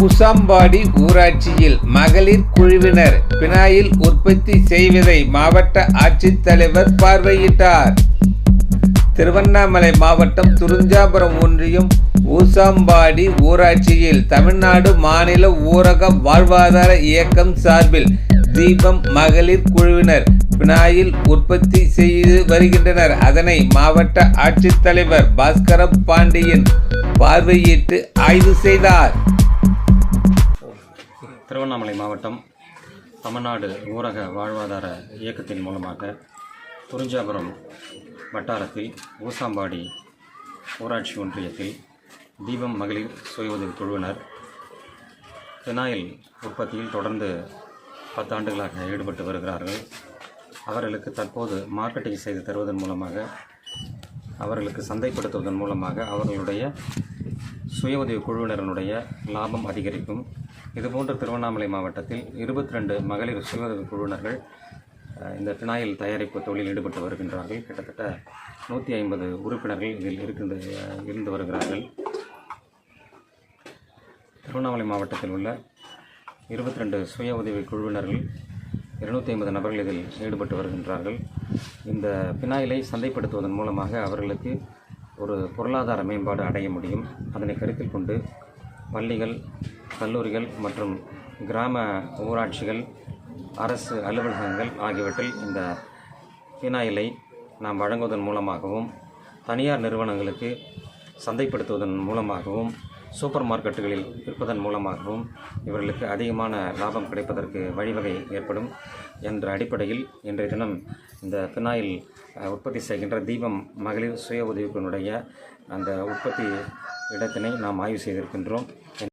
கூசாம்பாடி ஊராட்சியில் மகளிர் குழுவினர் பினாயில் உற்பத்தி செய்வதை மாவட்ட ஆட்சித்தலைவர் பார்வையிட்டார். திருவண்ணாமலை மாவட்டம் துருஞ்சாபுரம் ஒன்றியம் ஊசாம்பாடி ஊராட்சியில் தமிழ்நாடு மாநில ஊரக வாழ்வாதார இயக்கம் சார்பில் தீபம் மகளிர் குழுவினர் பினாயில் உற்பத்தி செய்து வருகின்றனர். அதனை மாவட்ட ஆட்சித்தலைவர் பாஸ்கர பாண்டியன் பார்வையிட்டு ஆய்வு செய்தார். திருவண்ணாமலை மாவட்டம் தமிழ்நாடு ஊரக வாழ்வாதார இயக்கத்தின் மூலமாக குறிஞ்சாபுரம் வட்டாரத்தில் ஊசாம்பாடி ஊராட்சி ஒன்றியத்தில் தீபம் மகளிர் சுய உதவி குழுவினர் பினாயில் உற்பத்தியில் தொடர்ந்து பத்தாண்டுகளாக ஈடுபட்டு வருகிறார்கள். அவர்களுக்கு தற்போது மார்க்கெட்டிங் செய்து தருவதன் மூலமாக அவர்களுக்கு சந்தைப்படுத்துவதன் மூலமாக அவர்களுடைய சுய உதவி குழுவினருடைய லாபம் அதிகரிக்கும். இதுபோன்று திருவண்ணாமலை மாவட்டத்தில் இருபத்தி ரெண்டு மகளிர் சுய உதவி குழுவினர்கள் இந்த பினாயில் தயாரிப்பு தொழிலில் ஈடுபட்டு வருகின்றார்கள். கிட்டத்தட்ட நூற்றி ஐம்பது உறுப்பினர்கள் இதில் இருக்கின்ற இருந்து வருகிறார்கள். திருவண்ணாமலை மாவட்டத்தில் உள்ள இருபத்தி ரெண்டு சுய உதவி குழுவினர்கள் இருநூற்றி ஐம்பது நபர்கள் இதில் ஈடுபட்டு வருகின்றார்கள். இந்த பினாயிலை சந்தைப்படுத்துவதன் மூலமாக அவர்களுக்கு ஒரு பொருளாதார மேம்பாடு அடைய முடியும். அதனை கருத்தில் கொண்டு பள்ளிகள் கல்லூரிகள் மற்றும் கிராம ஊராட்சிகள் அரசு அலுவலகங்கள் ஆகியவற்றில் இந்த பினாயிலை நாம் வழங்குவதன் மூலமாகவும் தனியார் நிறுவனங்களுக்கு சந்தைப்படுத்துவதன் மூலமாகவும் சூப்பர் மார்க்கெட்டுகளில் விற்பதன் மூலமாகவும் இவர்களுக்கு அதிகமான லாபம் கிடைப்பதற்கு வழிவகை ஏற்படும் என்ற அடிப்படையில் இன்றைய தினம் இந்த பினாயில் உற்பத்தி செய்கின்ற தீபம் மகளிர் சுய உதவிக்குனுடைய அந்த உற்பத்தி இடத்தினை நாம் ஆய்வு செய்திருக்கின்றோம்.